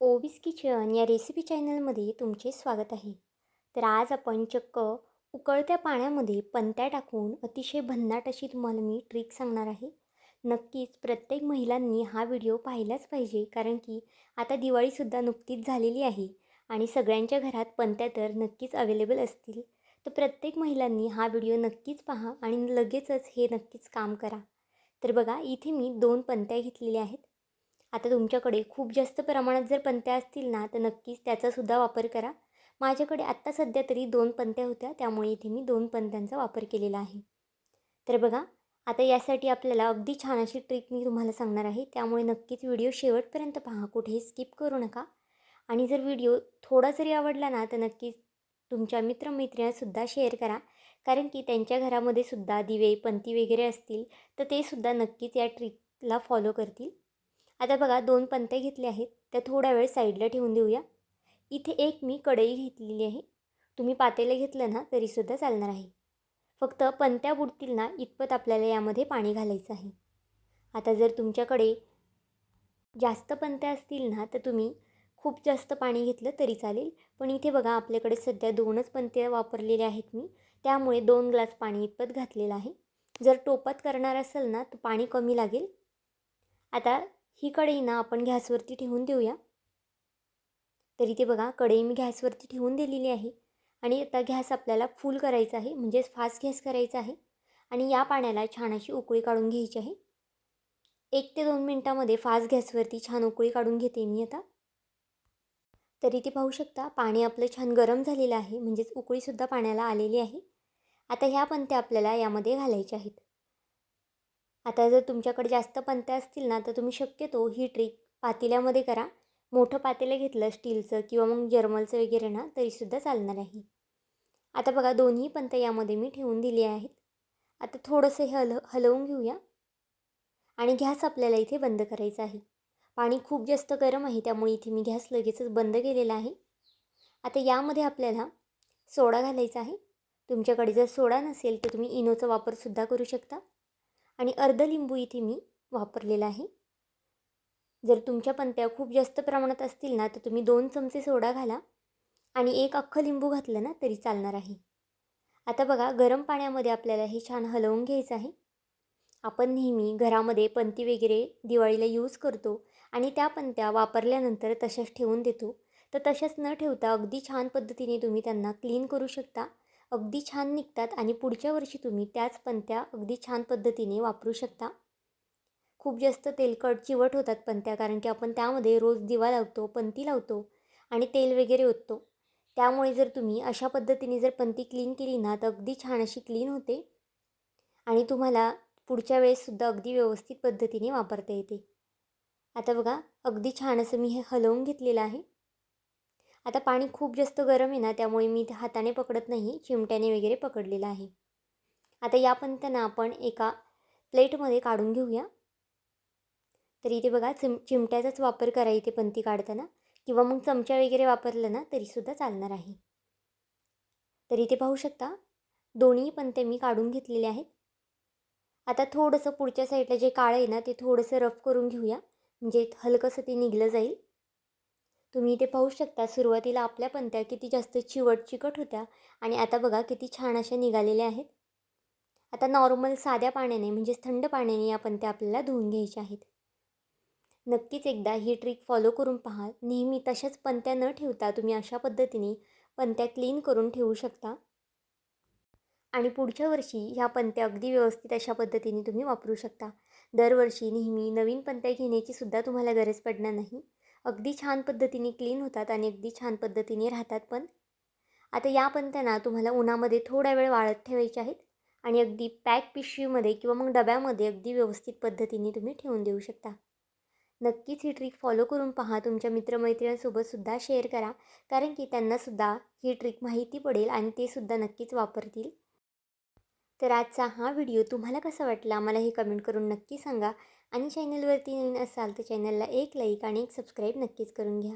ओवीस kitchen या recipe चॅनलमध्ये तुमचे स्वागत आहे. तर आज आपण चक्क उकळत्या पाण्यामध्ये पंत्या टाकून अतिशय भन्नाट अशी तुम्हाला मी ट्रिक सांगणार आहे. नक्कीच प्रत्येक महिलांनी हा व्हिडिओ पाहिलाच पाहिजे कारण की आता दिवाळीसुद्धा नुकतीच झालेली आहे आणि सगळ्यांच्या घरात पंत्या तर नक्कीच अवेलेबल असतील. तर प्रत्येक महिलांनी हा व्हिडिओ नक्कीच पहा आणि लगेचच हे नक्कीच काम करा. तर बघा इथे मी दोन पंत्या घेतलेल्या आहेत. आता तुमच्याकडे खूप जास्त प्रमाणात जर पंत्या असतील ना तर नक्कीच त्याचासुद्धा वापर करा. माझ्याकडे आत्ता सध्या तरी दोन पंत्या होत्या त्यामुळे इथे मी दोन पंत्यांचा वापर केलेला आहे. तर बघा आता यासाठी आपल्याला अगदी छान अशी ट्रिक मी तुम्हाला सांगणार आहे. त्यामुळे नक्कीच व्हिडिओ शेवटपर्यंत पहा कुठेही स्किप करू नका. आणि जर व्हिडिओ थोडा जरी आवडला ना तर नक्कीच तुमच्या मित्रमैत्रिणीसुद्धा शेअर करा. कारण की त्यांच्या घरामध्ये सुद्धा दिवे पंती वगैरे असतील तर ते सुद्धा नक्कीच या ट्रिकला फॉलो करतील. आता बघा दोन पंत्या घेतल्या आहेत. त्या थोड्या वेळ साईडला ठेवून देऊया. इथे एक मी कढई घेतलेली आहे. तुम्ही पातेलं घेतलं ना तरीसुद्धा चालणार आहे. फक्त पंत्या बुडतील ना इतपत आपल्याला यामध्ये पाणी घालायचं आहे. आता जर तुमच्याकडे जास्त पंत्या असतील ना तर तुम्ही खूप जास्त पाणी घेतलं तरी चालेल. पण इथे बघा आपल्याकडे सध्या दोनच पंत्या वापरलेल्या आहेत मी. त्यामुळे दोन ग्लास पाणी इतपत घातलेलं आहे. जर टोपात करणार असेल ना तर पाणी कमी लागेल. आता ही कढई ना आपण गॅसवरती ठेवून देऊया. तर इथे बघा कढई मी गॅसवरती ठेवून दिलेली आहे आणि आता गॅस आपल्याला फुल करायचा आहे म्हणजेच फास्ट गॅस करायचा आहे आणि या पाण्याला छान अशी उकळी काढून घ्यायची आहे. एक ते दोन मिनटामध्ये फास्ट गॅसवरती छान उकळी काढून घेते मी आता. तर इथे पाहू शकता पाणी आपलं छान गरम झालेलं आहे म्हणजेच उकळीसुद्धा पाण्याला आलेली आहे. आता ह्या पंत्या आपल्याला यामध्ये घालायच्या आहेत. आता जर तुमच्याकडे जास्त पंते असतील ना तर तुम्ही शक्यतो ही ट्रिक पातेल्यामध्ये करा. मोठं पातेलं घेतलं स्टीलचं किंवा मग जर्मलचं वगैरे ना तरीसुद्धा चालणार आहे आता बघा दोन्ही पंत्या यामध्ये मी ठेवून दिली आहेत. आता थोडंसं हे हल हलवून घेऊया. आणि गॅस आपल्याला इथे बंद करायचा आहे. पाणी खूप जास्त गरम आहे त्यामुळे इथे मी गॅस लगेचच बंद केलेला आहे. आता यामध्ये आपल्याला सोडा घालायचा आहे. तुमच्याकडे जर सोडा नसेल तर तुम्ही इनोचा वापरसुद्धा करू शकता. आणि अर्ध लिंबू इथे मी वापरलेला आहे. जर तुमच्या पंत्या खूप जास्त प्रमाणात असतील ना तर तुम्ही दोन चमचे सोडा घाला आणि एक अख्खं लिंबू घातलं ना तरी चालणार आहे. आता बघा गरम पाण्यामध्ये आपल्याला हे छान हलवून घ्यायचं आहे. आपण नेहमी घरामध्ये पंती वगैरे दिवाळीला यूज करतो आणि त्या पंत्या वापरल्यानंतर तशाच ठेवून देतो. तर तशाच न ठेवता अगदी छान पद्धतीने तुम्ही त्यांना क्लीन करू शकता. अगदी छान निघतात आणि पुढच्या वर्षी तुम्ही त्याच पंत्या अगदी छान पद्धतीने वापरू शकता. खूप जास्त तेलकट चिवट होतात पंत्या कारण की आपण त्यामध्ये रोज दिवा लावतो पंती लावतो आणि तेल वगैरे ओततो. त्यामुळे जर तुम्ही अशा पद्धतीने जर पंती क्लीन केली ना तर अगदी छान अशी क्लीन होते आणि तुम्हाला पुढच्या वेळेससुद्धा अगदी व्यवस्थित पद्धतीने वापरता येते. आता बघा अगदी छान असं मी हे हलवून घेतलेलं आहे. आता पाणी खूप जास्त गरम आहे ना त्यामुळे मी हाताने पकडत नाही चिमट्याने वगैरे पकडलेलं आहे. आता या पंत्यांना आपण एका प्लेटमध्ये काढून घेऊया. तर इथे बघा चिम चिमट्याचाच वापर करा इथे पंती काढताना. किंवा मग चमचा वगैरे वापरलं ना तरीसुद्धा चालणार आहे. तर इथे पाहू शकता दोन्ही पंते मी काढून घेतलेले आहेत. आता थोडंसं पुढच्या साईडला जे काळं आहे ना ते थोडंसं रफ करून घेऊया. म्हणजे हलकंसं ते निघलं जाईल. तुम्ही इथे पाहू शकता सुरुवातीला आपल्या पंत्या किती जास्त चिवट चिकट होत्या आणि आता बघा किती छान अशा निघालेल्या आहेत. आता नॉर्मल साध्या पाण्याने म्हणजेच थंड पाण्याने या पंत्या आपल्याला धुवून घ्यायच्या आहेत. नक्कीच एकदा ही ट्रिक फॉलो करून पहा. नेहमी तशाच पंत्या न ठेवता तुम्ही अशा पद्धतीने पंत्या क्लीन करून ठेवू शकता. आणि पुढच्या वर्षी ह्या पंत्या अगदी व्यवस्थित अशा पद्धतीने तुम्ही वापरू शकता. दरवर्षी नेहमी नवीन पंत्या घेण्याची सुद्धा तुम्हाला गरज पडणार नाही. अगदी छान पद्धतीने क्लीन होतात आणि अगदी छान पद्धतीने राहतात पण. आता या पंत्यांना तुम्हाला उन्हामध्ये थोडा वेळ वाळत ठेवायचे आहेत आणि अगदी पॅक पिशवीमध्ये किंवा मग डब्यामध्ये अगदी व्यवस्थित पद्धतीने तुम्ही ठेवून देऊ शकता. नक्कीच ही ट्रिक फॉलो करून पहा तुमच्या मित्रमैत्रिणींसोबतसुद्धा शेअर करा कारण की त्यांनासुद्धा ही ट्रिक माहिती पडेल आणि ते सुद्धा नक्कीच वापरतील. तर आजचा हा व्हिडिओ तुम्हाला कसा वाटला मला हे कमेंट करून नक्की सांगा. आणि चॅनलवरती नवीन असाल तर चॅनलला एक लाईक आणि एक सबस्क्राईब नक्कीच करून घ्या.